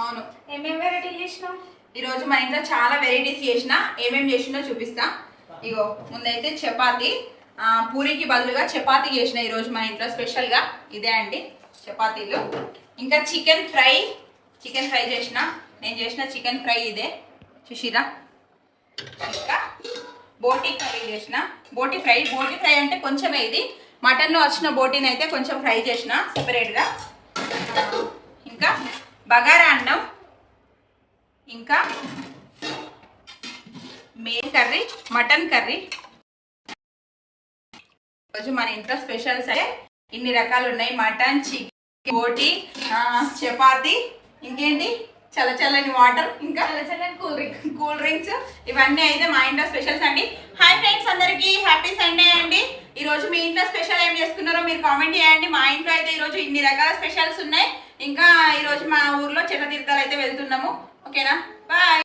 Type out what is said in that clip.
అవును. ఏమేమి వెరైటీ చేసినావు? ఈ రోజు మా ఇంట్లో చాలా వెరైటీస్ చేసిన. ఏమేమి చేసినో చూపిస్తా. ఇగో ముందైతే చపాతి. పూరికి బదులుగా చపాతీ చేసిన ఈ రోజు మా ఇంట్లో స్పెషల్గా ఇదే అండి చపాతీలు. ఇంకా చికెన్ ఫ్రై. చికెన్ ఫ్రై చేసిన. నేను చేసిన చికెన్ ఫ్రై ఇదే. చూసిరా? ఇంకా బోటీ కర్రీ చేసిన. బోటీ ఫ్రై. బోటీ ఫ్రై అంటే కొంచెమే ఇది. మటన్లో వచ్చిన బోటీని అయితే కొంచెం ఫ్రై చేసిన. సెపరేట్గా బగారా అన్నం ఇంకా మెయిన్ కర్రీ మటన్ కర్రీ రోజు మన ఇంట్లో స్పెషల్స్ అయితే ఇన్ని రకాలు ఉన్నాయి. మటన్ చికెన్ బోటి చపాతి ఇంకేంటి? చల్ల చల్లని వాటర్ ఇంకా చల్ల చల్లని కూల్ డ్రింక్. Cool drinks. ఇవన్నీ అయితే మా ఇంట్లో స్పెషల్స్ అండి. హాయ్ ఫ్రెండ్స్ అందరికి హ్యాపీ సండే అండి. ఈ రోజు మీ ఇంట్లో స్పెషల్ ఏం చేసుకున్నారో మీరు కామెంట్ చేయండి. మా ఇంట్లో అయితే ఈ రోజు ఇన్ని రకాల స్పెషల్స్ ఉన్నాయి. ఇంకా ఈరోజు మా ఊర్లో చిన్న తీర్థాలు అయితే వెళ్తున్నాము. ఓకేనా? బాయ్